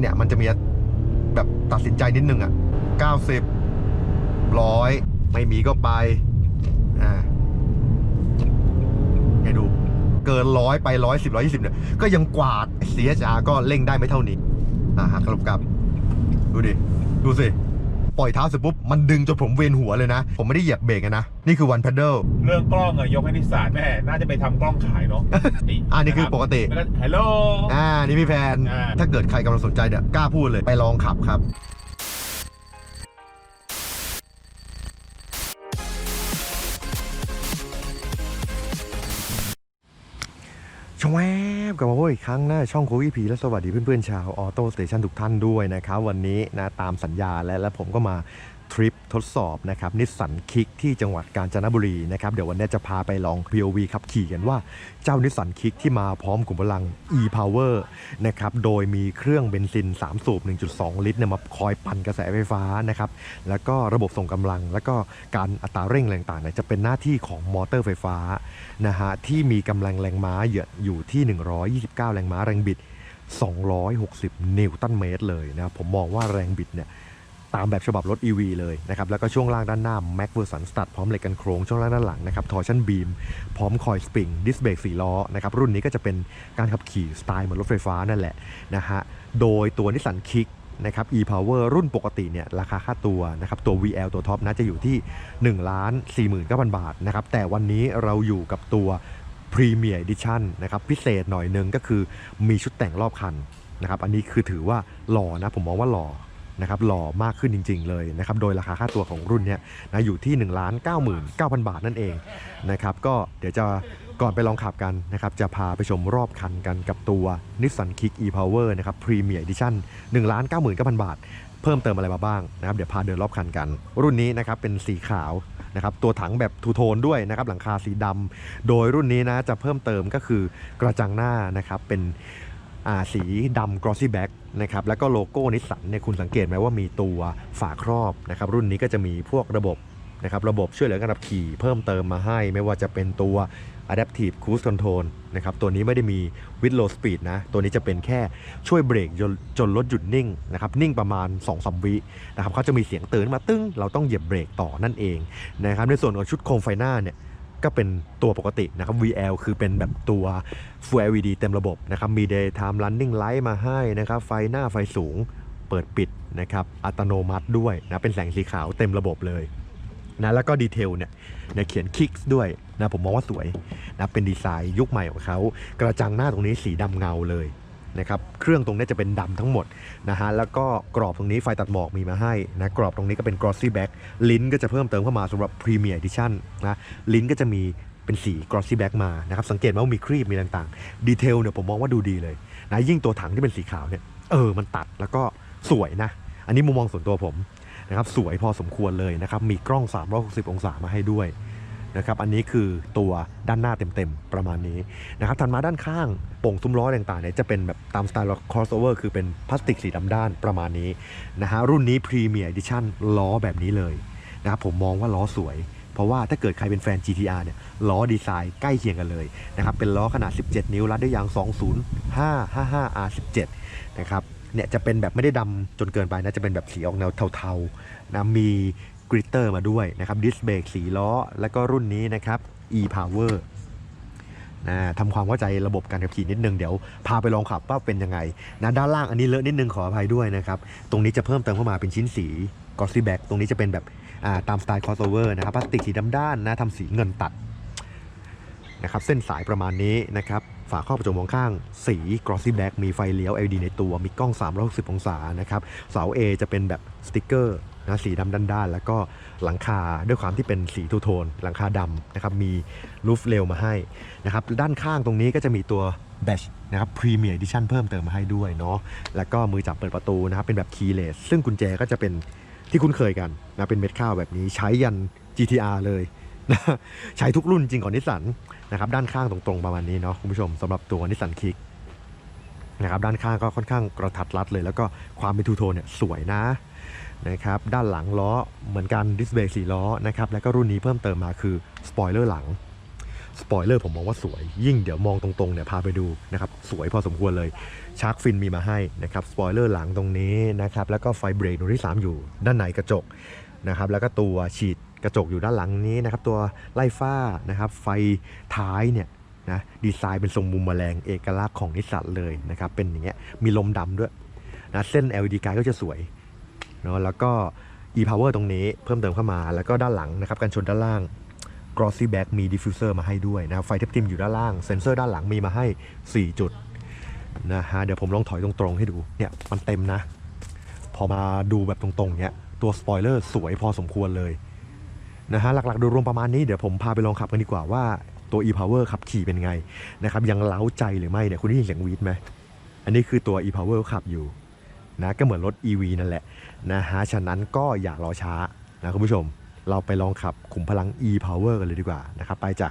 เนี่ยมันจะมีแบบตัดสินใจนิดนึงอะ90ร้อยไม่มีก็ไปอ่าให้ดูเกินร้อยไปร้อยสิบร้อยยี่สิบเนี่ยก็ยังกวาดเสียจาก็เร่งได้ไม่เท่านี้อ่าหักกลับกับ ดูดิ ดูสิ ปล่อยเท้าเสร็จปุ๊บมันดึงจนผมเวียนหัวเลยนะ ผมไม่ได้เหยียบเบรกอะนะ นี่คือวัน p พดเดิล เรื่องกล้องอะยกให้นิสสันแม่น่าจะไปทำกล้องขายเนาะ อ่านี่คือปกติแล้วก็ฮัลโหล อ่า นี่พี่แพน อ่า ถ้าเกิดใครกำลังสนใจเนี่ยกล้าพูดเลยไปลองขับครับ ชว บกลับมาพบอีกครั้งหนะช่องโควิพีและสวัสดีเพื่อนๆชาวออโต้สเตชันทุกท่านด้วยนะครับ วันนี้นะตามสัญญาและและผมก็มา ทริปทดสอบนะครับนิสสันคิกที่จังหวัดกาญจนบุรีนะครับเดี๋ยววันนี้จะพาไปลอง POV ขับขี่กันว่าเจ้านิสสันคิกที่มาพร้อมกลุ่มพลัง e-power นะครับโดยมีเครื่องเบนซิน 3 สูบ 1.2 ลิตรเนี่ยมาคอยปั่นกระแสไฟฟ้านะครับแล้วก็ระบบส่งกำลัง แล้วก็การอัตราเร่งอะไรต่างๆเนี่ยจะเป็นหน้าที่ของมอเตอร์ไฟฟ้านะฮะที่มีกำลังแรงม้าอยู่ที่ 129 แรงม้าแรงบิด 260 นิวตันเมตรเลยนะผมมองว่าแรงบิดเนี่ย ตามแบบฉบับรถ EV เลยนะครับแล้วก็ช่วงล่างด้านหน้า Mac v e r s o n Stud พร้อมเหล็กกันโครงช่วงล่างด้านหลังนะครับ Torsion Beam พร้อมคอยสปริงดิสเบรก4ล้อนะครับรุ่นนี้ก็จะเป็นการขับขี่สไตล์เหมือนรถไฟฟ้านั่นแหละนะฮะโดยตัวนิสสันคิกนะครับ e-power รุ่นปกติเนี่ยราคาค่าตัวนะครับตัว VL ตัวท็อปนะจะอยู่ที่1ล้าน49,000 บาทนะครับแต่วันนี้เราอยู่กับตัว Premier Edition นะครับพิเศษหน่อยหนึงก็คือมีชุดแต่งรอบคันนะครับอันนี้คือถือว่าหล่อนะผมมองว่าหล่อ นะครับหล่อมากขึ้นจริง ๆ เลยนะครับโดยราคาค่าตัวของรุ่นเนี้ยนะอยู่ที่ 1 9 9 0 0 0 บาทนั่นเองนะครับก็เดี๋ยวจะก่อนไปลองขับกันนะครับจะพาไปชมรอบคันกันกับตัว Nissan Kick e-Power นะครับ Premier Edition 1 9 9 0 0 0 บาท เพิ่มเติมอะไรมาบ้างนะครับเดี๋ยวพาเดินรอบคันกัน รุ่นนี้นะครับเป็นสีขาวนะครับตัวถังแบบทูโทนด้วยนะครับหลังคาสีดำโดยรุ่นนี้นะจะเพิ่มเติมก็คือกระจังหน้านะครับเป็น สีดำ glossy black นะครับแล้วก็โลโก้นิสสันเนี่ยคุณสังเกตไหมว่ามีตัวฝาครอบนะครับรุ่นนี้ก็จะมีพวกระบบนะครับระบบช่วยเหลือการขับขี่เพิ่มเติมมาให้ ไม่ว่าจะเป็นตัว adaptive cruise control นะครับตัวนี้ไม่ได้มี with low speed นะ ตัวนี้จะเป็นแค่ช่วยเบรกจนรถหยุดนิ่งนะครับนิ่งประมาณ 2-3สวินะครับเขาจะมีเสียงเตือนมาตึ้ง เราต้องเหยียบเบรกต่อนั่นเองนะครับในส่วนของชุดโคมไฟหน้าเนี่ย ก็เป็นตัวปกตินะครับ VL คือเป็นแบบตัว Full LED เต็มระบบนะครับ มี daytime running light มาให้นะครับ ไฟหน้าไฟสูงเปิดปิดนะครับ อัตโนมัติด้วยนะ เป็นแสงสีขาวเต็มระบบเลยนะแล้วก็ดีเทลเนี่ยเนี่ยเขียน Kicks ด้วยนะผมมองว่าสวยนะเป็นดีไซน์ยุคใหม่ของเขา กระจังหน้าตรงนี้สีดำเงาเลย นะครับเครื่องตรงนี้จะเป็นดำทั้งหมดนะฮะแล้วก็กรอบตรงนี้ไฟตัดหมอกมีมาให้นะกรอบตรงนี้ก็เป็น glossy back ลิ้นก็จะเพิ่มเติมเข้ามาสำหรับ Premier Edition นะลิ้นก็จะมีเป็นสี glossy back มานะครับสังเกตว่ามีครีบมีต่างๆดีเทลเนี่ยผมมองว่าดูดีเลยนะยิ่งตัวถังที่เป็นสีขาวเนี่ยเออมันตัดแล้วก็สวยนะ อันนี้มุมมองส่วนตัวผมนะครับสวยพอสมควรเลยนะครับมีกล้อง 360 องศามาให้ด้วย นะครับอันนี้คือตัวด้านหน้าเต็มๆประมาณนี้นะครับถัดมาด้านข้างโป่งซุ้มล้อต่างๆเนี่ยจะเป็นแบบตามสไตล์ crossover คือเป็นพลาสติกสีดำด้านประมาณนี้นะฮะรุ่นนี้ Premier Edition ล้อแบบนี้เลยนะครับผมมองว่าล้อสวย เพราะว่าถ้าเกิดใครเป็นแฟน GTR เนี่ยล้อดีไซน์ใกล้เคียงกันเลยนะครับเป็นล้อขนาด 17 นิ้วรัดด้วยยาง 20555 R17 นะครับเนี่ยจะเป็นแบบไม่ได้ดำจนเกินไปนะจะเป็นแบบสีออกแนวเทาๆนะมี กริตเตอร์มาด้วยนะครับดิสเบรกสีล้อ แล้วก็รุ่นนี้นะครับ e-power นะทำความเข้าใจระบบการขับขี่นิดนึงเดี๋ยวพาไปลองขับว่าเป็นยังไงนะด้านล่างอันนี้เลอะนิดนึงขออภัยด้วยนะครับ ตรงนี้จะเพิ่มเติมเข้ามาเป็นชิ้นสี glossy back ตรงนี้จะเป็นแบบอ่าตามสไตล์ crossover นะครับพลาสติกสีดำด้านนะทำสีเงินตัดนะครับเส้นสายประมาณนี้นะครับฝาครอบประจมมองข้าง สี glossy black มีไฟเลี้ยว LED ในตัว มีกล้อง 360 องศานะครับ เสา A จะเป็นแบบสติกเกอร์ นะสีดำด้านๆ แล้วก็หลังคาด้วยความที่เป็นสีทูโทน หลังคาดำนะครับมีลูฟเรลมาให้นะครับด้านข้างตรงนี้ก็จะมีตัวแบชนะครับ Premier Edition เพิ่มเติมมาให้ด้วยเนาะแล้วก็มือจับเปิดประตูนะครับเป็นแบบ keyless ซึ่งกุญแจก็จะเป็นที่คุ้นเคยกันนะเป็นเม็ดข้าวแบบนี้ใช้ยัน GTR เลยนะใช้ทุกรุ่นจริงของนิสสันนะครับด้านข้างตรงๆประมาณนี้เนาะคุณผู้ชมสำหรับตัวนิสสันคิกนะครับด้านข้างก็ค่อนข้างกระทัดรัดเลย แล้วก็ความเป็นทูโทนเนี่ยสวยนะ นะครับด้านหลังล้อเหมือนกันดิสเบรกสีล้อนะครับแล้วก็รุ่นนี้เพิ่มเติมมาคือสปอยเลอร์หลังสปอยเลอร์ผมมองว่าสวย ยิ่งเดี๋ยวมองตรงๆเนี่ยพาไปดูนะครับสวยพอสมควรเลยชาร์กฟินมีมาให้นะครับสปอยเลอร์หลังตรงนี้นะครับแล้วก็ไฟเบรกดวงที่ 3 อยู่ด้านในกระจกนะครับแล้วก็ตัวฉีดกระจกอยู่ด้านหลังนี้นะครับตัวไล่ฟ้านะครับไฟท้ายเนี่ยนะดีไซน์เป็นทรงมุมแมลงเอกลักษณ์ของนิสสันเลยนะครับเป็นอย่างเงี้ยมีลมดำด้วยนะเส้น LED ไกด์ก็จะสวย เนาะแล้วก็ e-power ตรงนี้เพิ่มเติมเข้ามาแล้วก็ด้านหลังนะครับกันชนด้านล่าง glossy back มี diffuser มาให้ด้วยนะครับไฟทับทิมอยู่ด้านล่างเซ็นเซอร์ด้านหลังมีมาให้ 4 จุดนะฮะเดี๋ยวผมลองถอยตรงๆให้ดูเนี่ยมันเต็มนะ พอมาดูแบบตรงๆเนี่ยตัวสปอยเลอร์สวยพอสมควรเลยนะฮะหลักๆโดยรวมประมาณนี้เดี๋ยวผมพาไปลองขับกันดีกว่าว่าตัว e-power ขับขี่เป็นไงนะครับยังเล้าใจหรือไม่เนี่ยคุณได้ยินเสียงวีดไหมอันนี้คือตัว e-power ขับอยู่ นะก็เหมือนรถ EV นั่นแหละนะฮะฉะนั้นก็อย่ารอช้านะคุณผู้ชม เราไปลองขับขุมพลัง e-power กันเลยดีกว่านะครับไปจ้ะ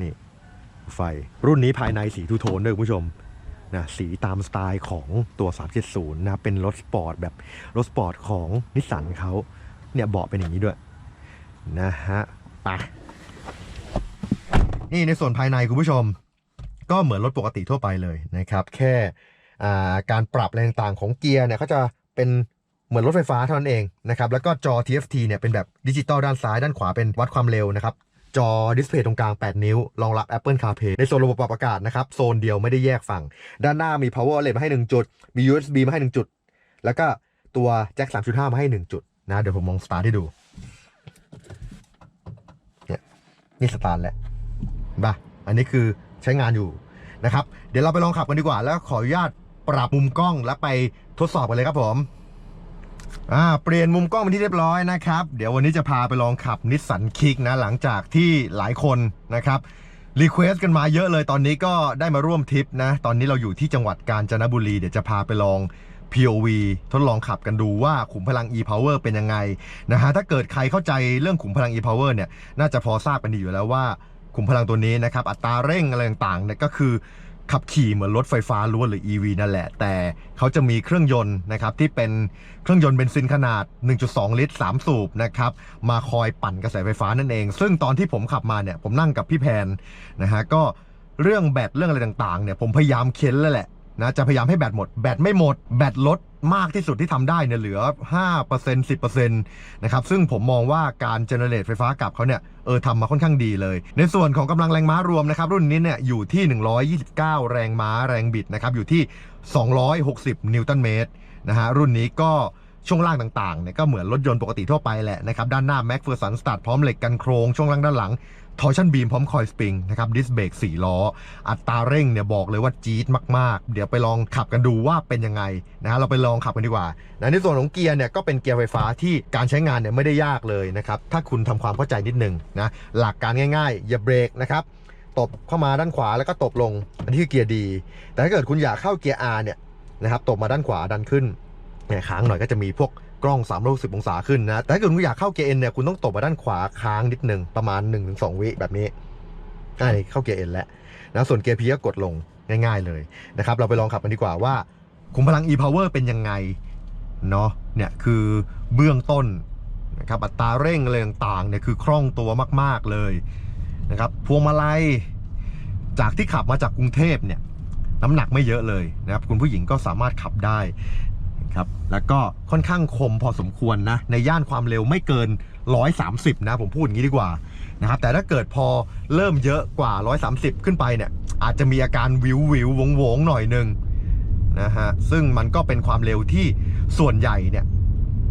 นี่ไฟรุ่นนี้ภายในสีทูโทนด้วยคุณผู้ชมนะสีตามสไตล์ของตัว 370 นะเป็นรถสปอร์ตแบบรถสปอร์ตของนิสสันเขาเนี่ยเบาะเป็นอย่างนี้ด้วยนะฮะไปนี่ในส่วนภายในคุณผู้ชม ก็เหมือนรถปกติทั่วไปเลยนะครับ แค่ การปรับอะไรต่างๆของเกียร์เนี่ยเขาจะเป็นเหมือนรถไฟฟ้าเท่านั้นเองนะครับแล้วก็จอ TFT เนี่ยเป็นแบบดิจิตอลด้านซ้ายด้านขวาเป็นวัดความเร็วนะครับจอดิสเพย์ตรงกลาง 8 นิ้ว รองรับ Apple CarPlay ในโซนระบบปรับอากาศนะครับ โซนเดียวไม่ได้แยกฝั่ง ด้านหน้ามี power outlet มาให้ 1 จุด มี USB มาให้ 1 จุด แล้วก็ตัวแจ็ค 3.5 มาให้ 1 จุด นะ เดี๋ยวผมมองสตาร์ทให้ดู เนี่ยนี่สตาร์ทแล้วเห็นปะอันนี้คือใช้งานอยู่นะครับ เดี๋ยวเราไปลองขับกันดีกว่า แล้วขออนุญาต ปรับมุมกล้องแล้วไปทดสอบกันเลยครับผมอ่าเปลี่ยนมุมกล้องเป็นที่เรียบร้อยนะครับ เดี๋ยววันนี้จะพาไปลองขับนิสสันคิกนะ หลังจากที่หลายคนนะครับรีเควสกันมาเยอะเลยตอนนี้ก็ได้มาร่วมทริปนะ ตอนนี้เราอยู่ที่จังหวัดกาญจนบุรี เดี๋ยวจะพาไปลอง POV ทดลองขับกันดูว่าขุมพลัง e-power เป็นยังไงนะฮะถ้าเกิดใครเข้าใจเรื่องขุมพลัง e-power เนี่ยน่าจะพอทราบกันดีอยู่แล้วว่าขุมพลังตัวนี้นะครับอัตราเร่งอะไรต่างๆเนี่ยก็คือ ขับขี่เหมือนรถไฟฟ้าล้วนหรือ EV นั่นแหละ แต่เขาจะมีเครื่องยนต์นะครับที่เป็นเครื่องยนต์เบนซินขนาด 1.2 ลิตร 3 สูบนะครับมาคอยปั่นกระแสไฟฟ้านั่นเอง ซึ่งตอนที่ผมขับมาเนี่ยผมนั่งกับพี่แพนนะฮะก็เรื่องแบตเรื่องอะไรต่างๆเนี่ยผมพยายามเค้นแล้วแหละ นะจะพยายามให้แบตหมด แบตไม่หมด แบตลดมากที่สุดที่ทำได้เนี่ยเหลือ 5% 10%นะครับ ซึ่งผมมองว่าการเจเนเรตไฟฟ้ากลับเขาเนี่ย เออทำมาค่อนข้างดีเลย ในส่วนของกำลังแรงม้ารวมนะครับ รุ่นนี้เนี่ยอยู่ที่ 129 แรงม้าแรงบิดนะครับ อยู่ที่ 260 นิวตันเมตรนะฮะ รุ่นนี้ก็ช่วงล่างต่างๆเนี่ยก็เหมือนรถยนต์ปกติทั่วไปแหละนะครับ ด้านหน้า Mac f e r s o n Start พร้อมเหล็กกันโครงช่วงล่างด้านหลัง ทอร์ชันบีมพร้อมคอยสปริงนะครับดิสเบรก4ล้อ อัตราเร่งเนี่ยบอกเลยว่าจี๊ดมากๆ เดี๋ยวไปลองขับกันดูว่าเป็นยังไงนะฮะเราไปลองขับกันดีกว่านะในส่วนของเกียร์เนี่ยก็เป็นเกียร์ไฟฟ้าที่การใช้งานเนี่ยไม่ได้ยากเลยนะครับถ้าคุณทำความเข้าใจนิดนึงนะหลักการง่ายๆอย่าเบรกนะครับตบเข้ามาด้านขวาแล้วก็ตบลง อันนี้คือเกียร์ดี แต่ถ้าเกิดคุณอยากเข้าเกียร์ R เนี่ยนะครับตบมาด้านขวาดันขึ้นเนี่ยค้างหน่อยก็จะมีพวก กล้อง 360 องศาขึ้นนะ แต่ถ้าเกิดคุณอยากเข้าเกียร์เนี่ย คุณต้องตบมาด้านขวาค้างนิดนึง ประมาณ 1-2 วิแบบนี้อ่านี่เข้าเกียร์เอ็นแล้วนะ ส่วนเกียร์พีก็กดลงง่ายๆเลยนะครับ เราไปลองขับกันดีกว่าว่าขุมพลัง e-power เป็นยังไงเนาะ เนี่ยคือเบื้องต้นนะครับอัตราเร่งอะไรต่างๆเนี่ยคือคล่องตัวมากๆเลยนะครับพวงมาลัยจากที่ขับมาจากกรุงเทพเนี่ยน้ำหนักไม่เยอะเลยนะครับคุณผู้หญิงก็สามารถขับได้ ครับ แล้วก็ค่อนข้างคมพอสมควรนะ ในย่านความเร็วไม่เกิน 130 นะ ผมพูดอย่างนี้ดีกว่านะครับ แต่ถ้าเกิดพอเริ่มเยอะกว่า 130 ขึ้นไปเนี่ย อาจจะมีอาการวิววิววงวงหน่อยหนึงนะฮะ ซึ่งมันก็เป็นความเร็วที่ส่วนใหญ่เนี่ย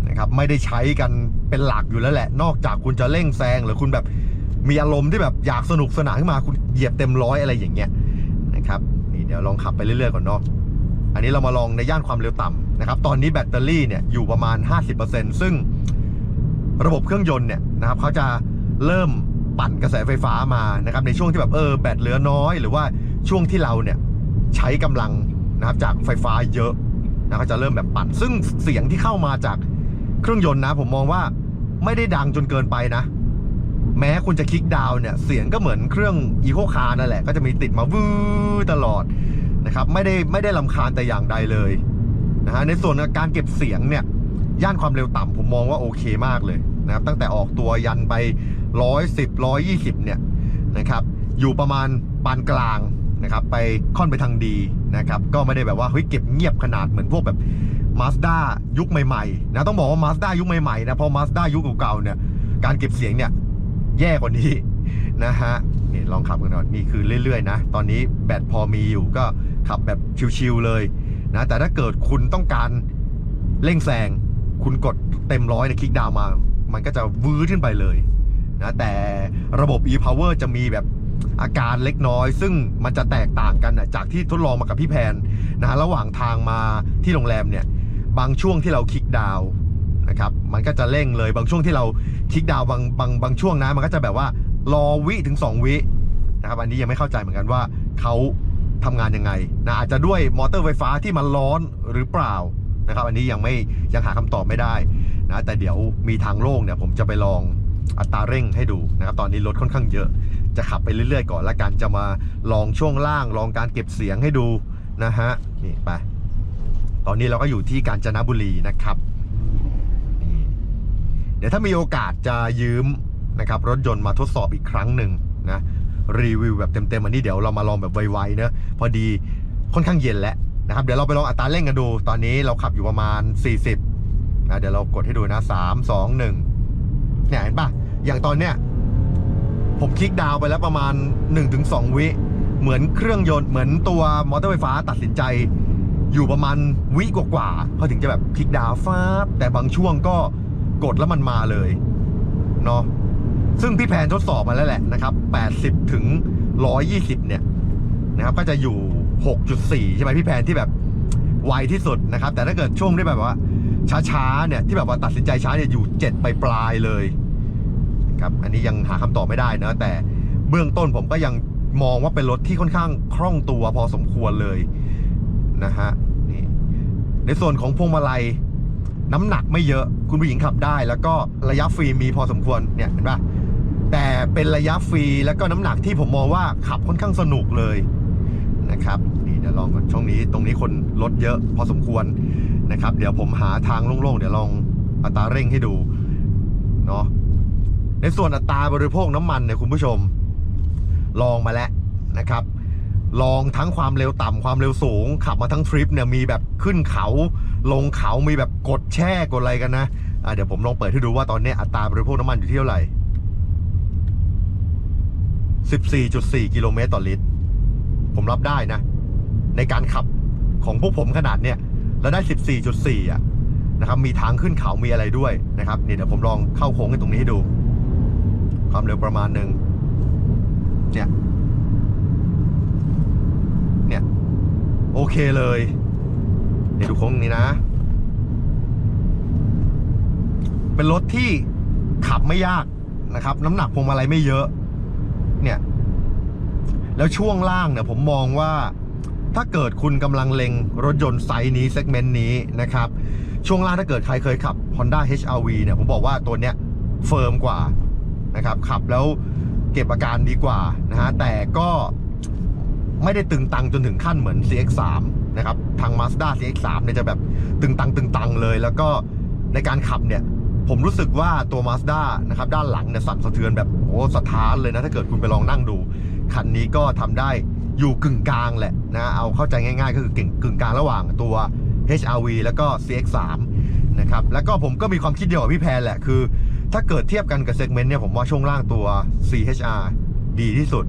นะครับไม่ได้ใช้กันเป็นหลักอยู่แล้วแหละ นอกจากคุณจะเร่งแซงหรือคุณแบบมีอารมณ์ที่แบบอยากสนุกสนานขึ้นมาคุณเหยียบเต็มร้อยอะไรอย่างเงี้ยนะครับนี่เดี๋ยวลองขับไปเรื่อยๆก่อนเนาะอันนี้เรามาลองในย่านความเร็วต่ำ นะครับตอนนี้แบตเตอรี่เนี่ยอยู่ประมาณ 50%ซึ่งระบบเครื่องยนต์เนี่ยนะครับเขาจะเริ่มปั่นกระแสไฟฟ้ามานะครับในช่วงที่แบบเออแบตเหลือน้อย หรือว่าช่วงที่เราเนี่ยใช้กำลังนะครับจากไฟฟ้าเยอะนะเขาจะเริ่มแบบปั่น ซึ่งเสียงที่เข้ามาจากเครื่องยนต์นะ ผมมองว่าไม่ได้ดังจนเกินไปนะ แม้คุณจะคลิกดาวเนี่ยเสียงก็เหมือนเครื่องอีโคคาร์นั่นแหละก็จะมีติดมาวื้อตลอดนะครับไม่ได้ไม่ได้ลำคาญแต่อย่างใดเลย นะฮะในส่วนการเก็บเสียงเนี่ยย่านความเร็วต่ำผมมองว่าโอเคมากเลยนะครับตั้งแต่ออกตัวยันไป 110 120 เนี่ยนะครับอยู่ประมาณปานกลางนะครับไปค่อนไปทางดีนะครับก็ไม่ได้แบบว่าเฮ้ยเก็บเงียบขนาดเหมือนพวกแบบ Mazda ยุคใหม่ๆนะต้องบอกว่า Mazda ยุคใหม่ๆนะเพราะ Mazda ยุคเก่าๆเนี่ยการเก็บเสียงเนี่ยแย่กว่านี้นะฮะนี่ลองขับกันหน่อยนี่คือเรื่อยๆนะ ตอนนี้แบตพอมีอยู่ก็ขับแบบชิวๆเลย นะแต่ถ้าเกิดคุณต้องการเร่งแซงคุณกดเต็มร้อยในคลิกดาวมา มันก็จะวื้อขึ้นไปเลยนะแต่ระบบ e-power จะมีแบบอาการเล็กน้อย ซึ่งมันจะแตกต่างกันนะจากที่ทดลองมากับพี่แพนนะระหว่างทางมาที่โรงแรมเนี่ย บางช่วงที่เราคลิกดาวนะครับมันก็จะเร่งเลยบางช่วงที่เราคลิกดาวบางบางบางช่วงนะมันก็จะแบบว่ารอวิถึง 2 วินะครับอันนี้ยังไม่เข้าใจเหมือนกันว่าเขา ทำงานยังไงนะอาจจะด้วยมอเตอร์ไฟฟ้าที่มันร้อนหรือเปล่านะครับ อันนี้ยังไม่ยังหาคำตอบไม่ได้นะแต่เดี๋ยวมีทางโล่งเนี่ยผมจะไปลองอัตราเร่งให้ดูนะครับตอนนี้รถค่อนข้างเยอะ จะขับไปเรื่อยๆก่อนแล้วกันจะมาลองช่วงล่างลองการเก็บเสียงให้ดูนะฮะนี่ไปตอนนี้เราก็อยู่ที่กาญจนบุรีนะครับนี่เดี๋ยวถ้ามีโอกาสจะยืมนะครับรถยนต์มาทดสอบอีกครั้งหนึ่งนะ รีวิวแบบเต็มๆอันนี้เดี๋ยวเรามาลองแบบไวๆเนอะพอดีค่อนข้างเย็นแล้วนะครับเดี๋ยวเราไปลองอัตราเร่งกันดู ตอนนี้เราขับอยู่ประมาณ 40นะเดี๋ยวเรากดให้ดูนะ3 2 1เนี่ยเห็นปะอย่างตอนเนี้ยผมคลิกดาวไปแล้วประมาณ 1-2 วิ เหมือนเครื่องยนต์เหมือนตัวมอเตอร์ไฟฟ้าตัดสินใจอยู่ประมาณวิกว่าๆเขาถึงจะแบบคลิกดาวฟ้าบแต่บางช่วงก็กดแล้วมันมาเลยเนาะ ซึ่งพี่แพนทดสอบมาแล้วแหละนะครับ 80 ถึง 120 เนี่ยนะครับก็จะอยู่ 6.4 ใช่ไหมพี่แพนที่แบบไวที่สุดนะครับ แต่ถ้าเกิดช่วงที่แบบว่าช้าๆเนี่ยที่แบบว่าตัดสินใจช้าเนี่ยอยู่ 7 ไปปลายเลยครับอันนี้ยังหาคำตอบไม่ได้นะแต่เบื้องต้นผมก็ยังมองว่าเป็นรถที่ค่อนข้างคล่องตัวพอสมควรเลยนะฮะนี่ในส่วนของพวงมาลัยน้ำหนักไม่เยอะคุณผู้หญิงขับได้ แล้วก็ระยะฟรีมีพอสมควรเนี่ยเห็นปะ แต่เป็นระยะฟรีแล้วก็น้ำหนักที่ผมมองว่าขับค่อนข้างสนุกเลยนะครับนี่เดี๋ยวลองก่อนช่องนี้ตรงนี้คนรถเยอะพอสมควรนะครับ เดี๋ยวผมหาทางโล่งๆ เดี๋ยวลองอัตราเร่งให้ดูเนาะในส่วนอัตราบริโภคน้ำมันเนี่ยคุณผู้ชม ลองมาแล้วนะครับ ลองทั้งความเร็วต่ำความเร็วสูง ขับมาทั้งทริปเนี่ยมีแบบขึ้นเขา ลงเขามีแบบกดแช่กดอะไรกันนะะเดี๋ยวผมลองเปิดให้ดูว่าตอนนี้อัตราบริโภคน้ำมันอยู่ที่เท่าไหร่ 14.4 กิโลเมตรต่อลิตร ผมรับได้นะ ในการขับของพวกผมขนาดเนี้ยแล้วได้ 14.4 อะนะครับมีทางขึ้นเขามีอะไรด้วยนะครับนี่เดี๋ยวผมลองเข้าโค้งตรงนี้ให้ดู ความเร็วประมาณหนึ่งเนี่ยเนี่ยโอเคเลยเดี๋ยวดูโค้งนี้นะ เป็นรถที่ขับไม่ยากนะครับ น้ำหนักพวงมาลัยไม่เยอะ เนี่ย แล้วช่วงล่างเนี่ยผมมองว่าถ้าเกิดคุณกำลังเล็งรถยนต์ไซส์นี้เซกเมนต์นี้นะครับ ช่วงล่างถ้าเกิดใครเคยขับ Honda HR-V เนี่ยผมบอกว่าตัวเนี้ยเฟิร์มกว่านะครับขับแล้วเก็บอาการดีกว่านะฮะแต่ก็ไม่ได้ตึงตังจนถึงขั้นเหมือน CX3 นะครับ ทาง Mazda CX3 เนี่ยจะแบบตึงตังตึงตังเลย แล้วก็ในการขับเนี่ย ผมรู้สึกว่าตัว Mazda นะครับด้านหลังเนี่ยสั่นสะเทือนแบบโอ้สะท้านเลยนะ ถ้าเกิดคุณไปลองนั่งดู คันนี้ก็ทำได้อยู่กึ่งกลางแหละนะเอาเข้าใจง่ายๆ ก็คือกึ่งกึ่งกลางระหว่างตัว HRV แล้วก็ CX3 นะครับแล้วก็ผมก็มีความคิดเดียวกับพี่แพนแหละคือ ถ้าเกิดเทียบกันกับเซกเมนต์เนี่ยผมว่าช่วงล่างตัว CHR ดีที่สุด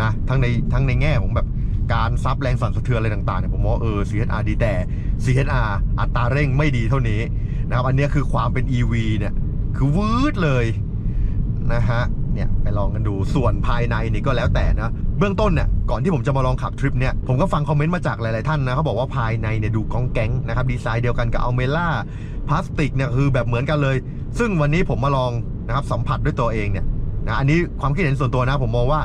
นะทั้งในทั้งในแง่ของแบบการซับแรงสั่นสะเทือนอะไรต่างๆเนี่ยผมว่าเออ CHR ดีแต่ CHR อัตราเร่งไม่ดีเท่านี้ นะครับอันนี้คือความเป็น EV เนี่ยคือวืดเลยนะฮะเนี่ยไปลองกันดูส่วนภายในนี่ก็แล้วแต่นะเบื้องต้นเนี่ยก่อนที่ผมจะมาลองขับทริปเนี่ยผมก็ฟังคอมเมนต์มาจากหลาย ๆ ท่านนะเขาบอกว่าภายในเนี่ยดูกองแก๊งนะครับดีไซน์เดียวกันกับอัลเมล่าพลาสติกเนี่ยคือแบบเหมือนกันเลย ซึ่งวันนี้ผมมาลองนะครับสัมผัสด้วยตัวเองเนี่ยนะอันนี้ความคิดเห็นส่วนตัวนะผมมองว่า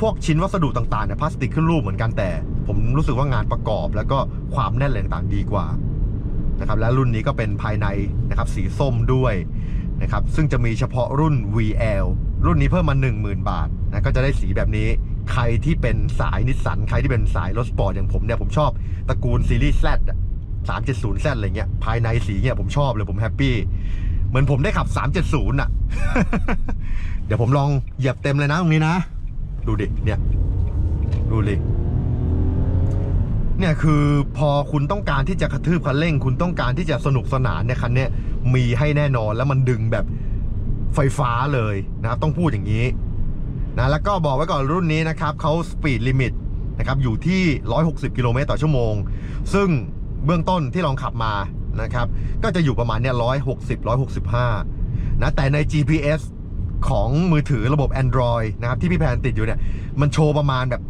พวกชิ้นวัสดุต่างๆเนี่ยพลาสติกขึ้นรูปเหมือนกันแต่ ผมรู้สึกว่างานประกอบแล้วก็ความแน่นอะไรต่างๆดีกว่า นะครับและรุ่นนี้ก็เป็นภายในนะครับสีส้มด้วยนะครับซึ่งจะมีเฉพาะรุ่น VL รุ่นนี้เพิ่มมา 10,000 บาทนะก็จะได้สีแบบนี้ใครที่เป็นสายนิสสันใครที่เป็นสายรถสปอร์ตอย่างผมเนี่ยผมชอบตระกูลซีรีส์ Z อะ370 Z อะไรเงี้ยภายในสีเนี่ยผมชอบเลยผมแฮปปี้เหมือนผมได้ขับ 370อะ เดี๋ยวผมลองเหยียบเต็มเลยนะตรงนี้นะ ดูดิเนี่ย ดูดิ เนี่ยคือพอคุณต้องการที่จะกระทืบคันเร่ง คุณต้องการที่จะสนุกสนานเนี่ยคันเนี้ยมีให้แน่นอนแล้วมันดึงแบบไฟฟ้าเลยนะครับต้องพูดอย่างนี้นะแล้วก็บอกไว้ก่อนรุ่นนี้นะครับเขาสปีดลิมิตนะครับอยู่ที่ 160 กิโลเมตรต่อชั่วโมง ซึ่งเบื้องต้นที่ลองขับมานะครับก็จะอยู่ประมาณเนี่ย160 165นะแต่ใน GPS ของมือถือระบบ Android นะครับที่พี่แพนติดอยู่เนี่ยมันโชว์ประมาณแบบ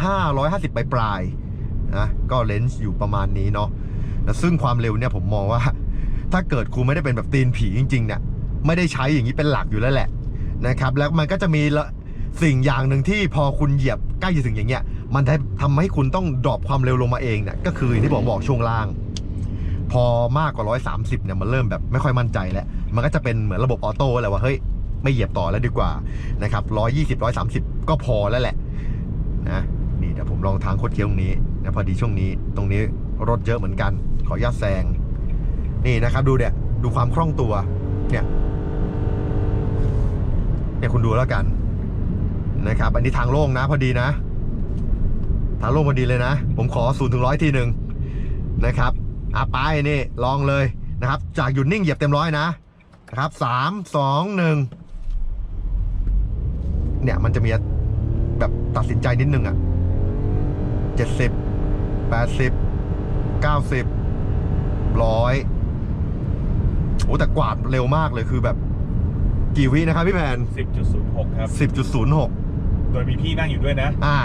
155 150 ปลายปลายนะก็เลนส์อยู่ประมาณนี้เนาะแล้วซึ่งความเร็วเนี่ยผมมองว่า ถ้าเกิดคุณไม่ได้เป็นแบบตีนผีจริงๆเนี่ยไม่ได้ใช้อย่างนี้เป็นหลักอยู่แล้วแหละนะครับแล้วมันก็จะมีละสิ่งอย่างหนึ่งที่พอคุณเหยียบใกล้จะถึงอย่างเงี้ย มันทำให้คุณต้องดรอปความเร็วลงมาเองเนี่ยก็คืออย่างที่บอกบอกช่วงล่าง พอมากกว่า 130เนี่ยมันเริ่มแบบไม่ค่อยมั่นใจแล้ว มันก็จะเป็นเหมือนระบบออโต้แหละว่าเฮ้ยไม่เหยียบต่อแล้วดีกว่านะครับ120 130 ก็พอแล้วแหละนะ เดี๋ยวผมลองทางโคดเคี้ยวตรงนี้นะพอดีช่วงนี้ ตรงนี้รถเยอะเหมือนกัน ขออนุญาตแซง นี่นะครับดูเนี่ยดูความคล่องตัว เนี่ยเนี่ยคุณดูแล้วกัน นะครับ อันนี้ทางโล่งนะ พอดีนะ ทางโล่งพอดีเลยนะ ผมขอศูนย์ถึงร้อยทีหนึ่งนะครับอะไปนี่ลองเลยนะครับ จากหยุดนิ่งเหยียบเต็มร้อยนะนะครับสามสองหนึ่งเนี่ยมันจะมีแบบตัดสินใจนิดนึงอะ เจ็ดสิบแปดสิบเก้าสิบร้อยโอ้แต่กวาดเร็วมากเลยคือแบบ กี่วินะครับพี่แมน10.06 ครับ สิบจุดศูนย์หกโดยมีพี่นั่งอยู่ด้วยนะ อ่า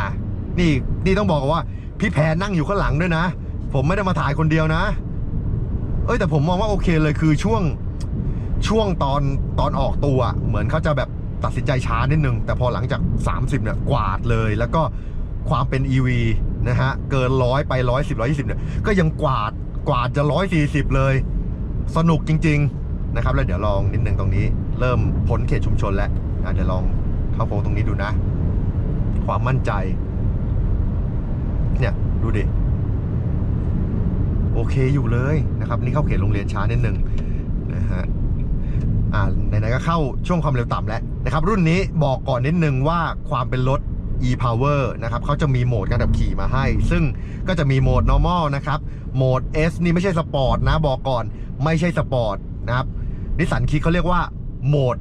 นี่นี่ต้องบอกก่อนว่า พี่แพนนั่งอยู่ข้างหลังด้วยนะ ผมไม่ได้มาถ่ายคนเดียวนะ เอ้ยแต่ผมมองว่าโอเคเลยคือช่วงช่วงตอนตอนออกตัวเหมือนเขาจะแบบตัดสินใจช้านิดนึง แต่พอหลังจาก 30เนี่ยกวาดเลย แล้วก็ความเป็น EV นะฮะ เกินร้อยไปร้อยสิบร้อยยี่สิบเนี่ย ก็ยังกวาดกวาดจะร้อยสี่สิบเลย สนุกจริง ๆ นะครับ แล้วเดี๋ยวลองนิดนึงตรงนี้ เริ่มพ้นเขตชุมชนแล้วอะเดี๋ยวลองเข้าโค้งตรงนี้ดูนะ ความมั่นใจ เนี่ย ดูดิ โอเคอยู่เลยนะครับ นี่เข้าเขตโรงเรียนช้านิดนึงนะฮะอ่าไหนๆก็เข้าช่วงความเร็วต่ำแล้วนะครับ รุ่นนี้บอกก่อนนิดนึงว่าความเป็นรถ e-power นะครับเขาจะมีโหมดการขับขี่มาให้ ซึ่งก็จะมีโหมด normal นะครับโหมด S นี่ไม่ใช่สปอร์ตนะบอกก่อนไม่ใช่สปอร์ตนะครับนิสสันคิกเขาเรียกว่าโหมด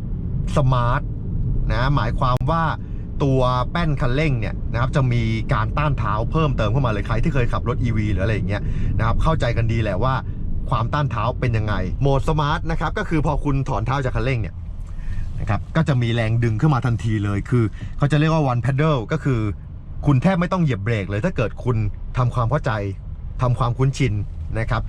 สมาร์ทนะหมายความว่าตัวแป้นคันเร่งเนี่ยนะครับจะมีการต้านเท้าเพิ่มเติมเข้ามาเลยใครที่เคยขับรถ EV หรืออะไรอย่างเงี้ยนะครับเข้าใจกันดีแหละว่าความต้านเท้าเป็นยังไงโหมดสมาร์ทนะครับก็คือพอคุณถอนเท้าจากคันเร่งเนี่ย นะครับก็จะมีแรงดึงขึ้นมาทันทีเลย คือเขาจะเรียกว่า one pedal ก็คือ คุณแทบไม่ต้องเหยียบเบรกเลย ถ้าเกิดคุณทำความเข้าใจทำความคุ้นชินนะครับ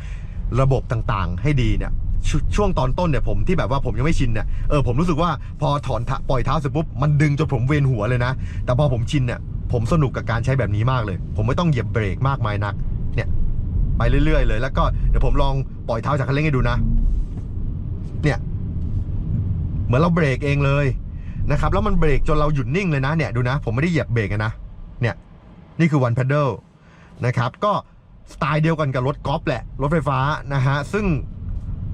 ระบบต่างๆ ให้ดีเนี่ยชช่วงตอนต้นเนี่ยผมที่แบบว่าผมยังไม่ชินเนี่ยเออผมรู้สึกว่าพอถอนเทปล่อยเท้าเสร็จปุ๊บมันดึงจนผมเวียนหัวเลยนะ แต่พอผมชินเนี่ยผมสนุกกับการใช้แบบนี้มากเลย ผมไม่ต้องเหยียบเบรกมากมายนัก เนี่ยไปเรื่อยๆเลย แล้วก็เดี๋ยวผมลองปล่อยเท้าจากคันเร่งให้ดูนะ เนี่ย เหมือนเราเบรกเองเลยนะครับ แล้วมันเบรกจนเราหยุดนิ่งเลยนะเนี่ยดูนะ ผมไม่ได้เหยียบเบรกนะเนี่ยนี่คือ one pedal นะครับ ก็สไตล์เดียวกันกับรถกอล์ฟแหละ รถไฟฟ้านะฮะ ซึ่ง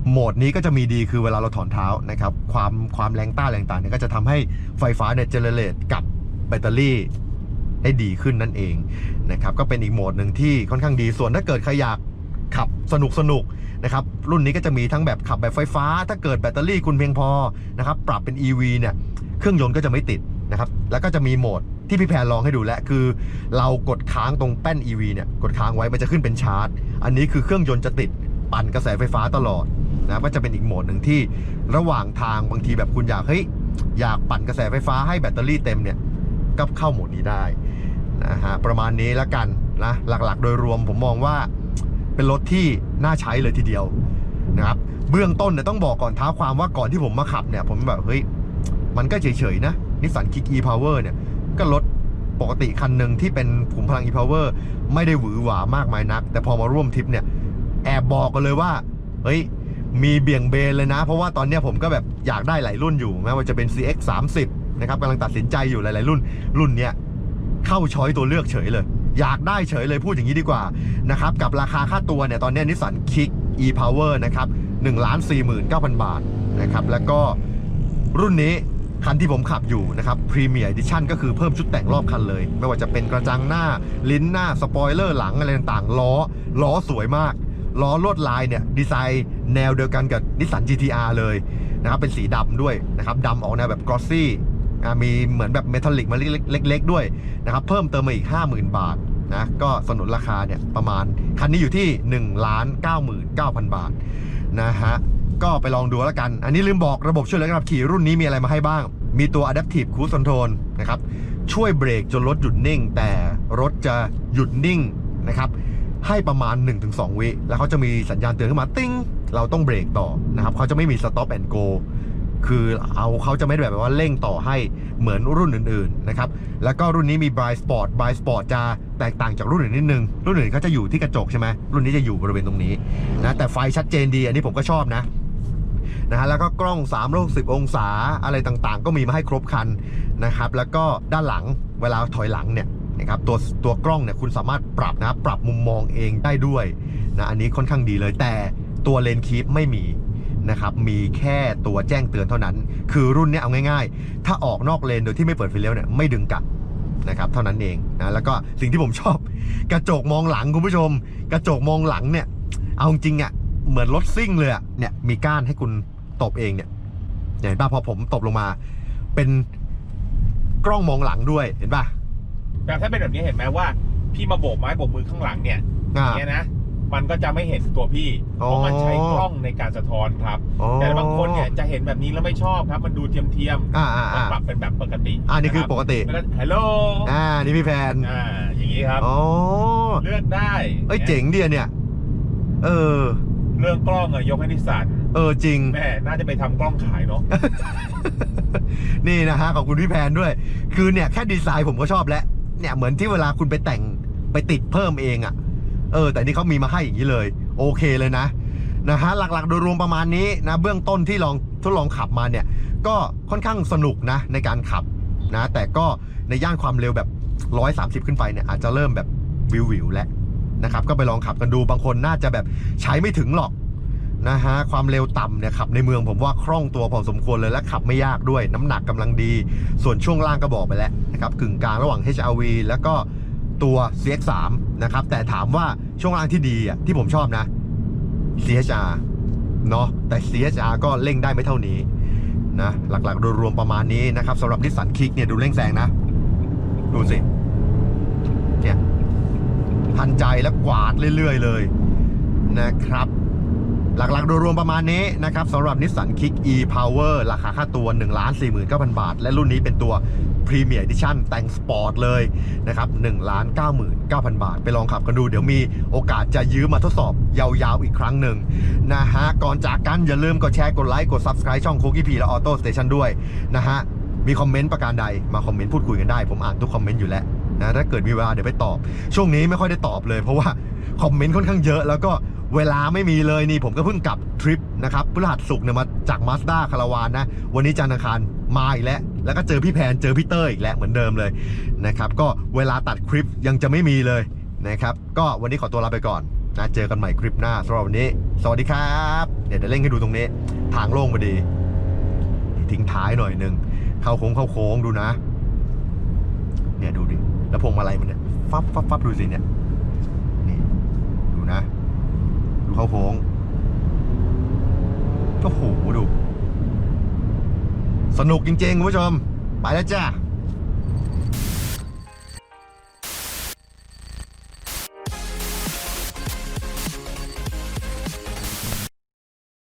โหมดนี้ก็จะมีดีคือเวลาเราถอนเท้านะครับ ความความแรงต้านแรงต่างเนี่ยก็จะทำให้ไฟฟ้าเนี่ยเจเนเรตกับแบตเตอรี่ได้ดีขึ้นนั่นเองนะครับ ก็เป็นอีกโหมดหนึ่งที่ค่อนข้างดีส่วนถ้าเกิดใครอยากขับสนุกสนุก นะครับรุ่นนี้ก็จะมีทั้งแบบขับแบบไฟฟ้า ถ้าเกิดแบตเตอรี่คุณเพียงพอนะครับปรับเป็น EV เนี่ยเครื่องยนต์ก็จะไม่ติดนะครับแล้วก็จะมีโหมดที่พี่แพรลองให้ดูแล้วคือเรากดค้างตรงแป้น EV เนี่ยกดค้างไว้มันจะขึ้นเป็นชาร์จ อันนี้คือเครื่องยนต์จะติดปั่นกระแสไฟฟ้าตลอดนะก็จะเป็นอีกโหมดหนึ่งที่ระหว่างทางบางทีแบบคุณอยากเฮ้ยอยากปั่นกระแสไฟฟ้าให้แบตเตอรี่เต็มเนี่ยก็เข้าโหมดนี้ได้นะฮะประมาณนี้แล้วกันนะหลักๆ โดยรวมผมมองว่า เป็นรถที่น่าใช้เลยทีเดียวนะครับเบื้องต้นเนี่ยต้องบอกก่อนท้าความว่าก่อนที่ผมมาขับเนี่ยผมแบบเฮ้ยมันก็เฉยๆนะนิสสันคิก e-power เนี่ยก็รถปกติคันหนึ่งที่เป็นขุมพลัง e-power ไม่ได้หวือหวามากมายนัก แต่พอมาร่วมทริปเนี่ยแอบบอกกันเลยว่าเฮ้ยมีเบี่ยงเบนเลยนะ เพราะว่าตอนนี้ผมก็แบบอยากได้หลายรุ่นอยู่ไม่ว่าจะเป็น CX 30นะครับกำลังตัดสินใจอยู่หลาย ๆ รุ่น รุ่นเนี้ยเข้าช้อยตัวเลือกเฉยเลย อยากได้เฉยเลยพูดอย่างนี้ดีกว่านะครับกับราคาค่าตัวเนี่ยตอนนี้นิสสันคิก e-power นะครับ1 4 9 0 0 0บาทนะครับแล้วก็รุ่นนี้คันที่ผมขับอยู่นะครับ Premier Edition ก็คือเพิ่มชุดแต่งรอบคันเลย ไม่ว่าจะเป็นกระจังหน้า ลิ้นหน้า สปอยเลอร์หลังอะไรต่างๆ ล้อ ล้อสวยมาก ล้อลวดลายเนี่ย ดีไซน์แนวเดียวกันกับนิสสัน GTR เลยนะครับเป็นสีดำด้วยนะครับดำออกแนวแบบกรอสซี่ มีเหมือนแบบเมทัลลิกมาเล็ก ๆ ด้วยนะครับเพิ่มเติมมาอีก 50,000 บาทนะก็สนุนราคาเนี่ยประมาณ คันนี้อยู่ที่1ล้าน99,000 บาทนะฮะก็ไปลองดูแล้วกัน อันนี้ลืมบอกระบบช่วยเหลือการขับขี่รุ่นนี้มีอะไรมาให้บ้าง มีตัว Adaptive Cruise Control นะครับช่วยเบรกจนรถหยุดนิ่ง แต่รถจะหยุดนิ่งนะครับให้ประมาณ 1-2 วิ แล้วเขาจะมีสัญญาณเตือนขึ้นมาติ้ง เราต้องเบรกต่อนะครับเขาจะไม่มี Stop and Go คือเอาเขาจะไม่ได้แบบว่าเร่งต่อให้เหมือนรุ่นอื่นๆนะครับ แล้วก็รุ่นนี้มี Bright Sport Bright Sport จะแตกต่างจากรุ่นอื่นนิดนึง รุ่นอื่นเขาจะอยู่ที่กระจกใช่ไหมรุ่นนี้จะอยู่บริเวณตรงนี้นะแต่ไฟชัดเจนดี อันนี้ผมก็ชอบนะนะฮะแล้วก็กล้อง360 องศาอะไรต่างๆ ก็มีมาให้ครบคันนะครับ แล้วก็ด้านหลังเวลาถอยหลังเนี่ยนะครับตัวตัวกล้องเนี่ยคุณสามารถปรับนะปรับมุมมองเองได้ด้วยนะอันนี้ค่อนข้างดีเลยแต่ตัวเลนคีปไม่มี นะครับมีแค่ตัวแจ้งเตือนเท่านั้น คือรุ่นเนี้ยเอาง่ายๆ ถ้าออกนอกเลนโดยที่ไม่เปิดไฟเลี้ยวเนี่ยไม่ดึงกลับนะครับเท่านั้นเองนะแล้วก็สิ่งที่ผมชอบ กระจกมองหลังคุณผู้ชม กระจกมองหลังเนี่ย เอาจริงๆอะเหมือนรถซิ่งเลยอะเนี่ยมีก้านให้คุณตบเองเนี่ยเห็นป่ะพอผมตบลงมา เป็นกล้องมองหลังด้วยเห็นป่ะแบบถ้าเป็นแบบนี้เห็นไหมว่า พี่มาโบกไม้โบกมือข้างหลังเนี่ยอ่าเนี่ยนะ มันก็จะไม่เห็นตัวพี่อ๋อเพราะมันใช้กล้องในการสะท้อนครับ อ๋อแต่บางคนเนี่ยจะเห็นแบบนี้แล้วไม่ชอบครับ มันดูเทียมเทียมๆอ่าอ่ามันอ่าปรับเป็นแบบปกติอ่านี่คือปกติ แล้วก็ฮัลโหลอ่า นี่พี่แพนอ่าอย่างนี้ครับ อ๋อเลือกได้เอ้ยเจ๋งดีอะเนี่ย เออ เรื่องกล้องอะยกให้นิสสันเออจริง แม่น่าจะไปทำกล้องขายเนาะ นี่นะฮะขอบคุณพี่แพนด้วย คือเนี่ยแค่ดีไซน์ผมก็ชอบแล้วเนี่ยเหมือนที่เวลาคุณไปแต่งไปติดเพิ่มเองอะ่ะ เออแต่นี่เขามีมาให้อย่างนี้เลย โอเคเลยนะนะฮะหลักๆ โดยรวมประมาณนี้นะเบื้องต้นที่ลองทดลองขับมาเนี่ย ก็ค่อนข้างสนุกนะในการขับนะแต่ก็ในย่านความเร็วแบบ 130 ขึ้นไปเนี่ยอาจจะเริ่มแบบวิววิวๆแล้วนะครับก็ไปลองขับกันดูบางคนน่าจะแบบใช้ไม่ถึงหรอกนะฮะความเร็วต่ำเนี่ยขับในเมืองผมว่าคล่องตัวพอสมควรเลยและขับไม่ยากด้วย น้ำหนักกำลังดี ส่วนช่วงล่างก็บอกไปแล้วนะครับกึ่งกลางระหว่าง HRV แล้วก็ ตัว CX3 นะครับ แต่ถามว่าช่วงล่างที่ดีอะที่ผมชอบนะ CHR เนาะแต่ CHR ก็เร่งได้ไม่เท่านี้นะหลักๆโดยรวมประมาณนี้นะครับสำหรับนิสสันคิกเนี่ยดูเร่งแซงนะ ดูสิเนี่ยทันใจและกวาดเรื่อยๆเลยนะครับ หลักๆโดยรวมประมาณนี้นะครับสำหรับ Nissan Kick e-Power ราคาค่าตัว 1 4 9 0 0 0 บาท และรุ่นนี้เป็นตัว Premier Edition แต่งสปอร์ตเลยนะครับ1 9 9 0 0 0บาท ไปลองขับกันดู เดี๋ยวมีโอกาสจะยืมมาทดสอบยาวๆอีกครั้งหนึ่งนะฮะ ก่อนจากกันอย่าลืมกดแชร์กดไลค์กด Subscribe ช่อง Cookie P และ Auto Station ด้วยนะฮะมีคอมเมนต์ประการใดมาคอมเมนต์พูดคุยกันได้ ผมอ่านทุกคอมเมนต์อยู่แล้วนะถ้าเกิดมีเวลาเดี๋ยวไปตอบ ช่วงนี้ไม่ค่อยได้ตอบเลย เพราะว่าคอมเมนต์ค่อนข้างเยอะแล้วก็ เวลาไม่มีเลยนี่ผมก็เพิ่งกลับทริปนะครับพฤหัสสุกร์เนี่ยมาจากมาสด้าคาราวานนะ วันนี้จันทร์อังคารมาอีกแล้ว แล้วก็เจอพี่แพนเจอพี่เตอร์อีกแล้วเหมือนเดิมเลยนะครับ ก็เวลาตัดคลิปยังจะไม่มีเลยนะครับ ก็วันนี้ขอตัวลาไปก่อนนะเจอกันใหม่คลิปหน้าสำหรับวันนี้ สวัสดีครับเดี๋ยวจะเร่งให้ดูตรงนี้ ทางโล่งพอดี ทิ้งท้ายหน่อยนึงเข้าโค้งเข้าโค้งดูนะ เนี่ยดูดิแล้วพวงมาลัยมันเนี่ยฟับฟับฟับดูสิเนี่ย นี่ ดูนะ ดู เข้าโค้งก็โหดู สนุกจริงๆคุณผู้ชม ไปแล้วจ้า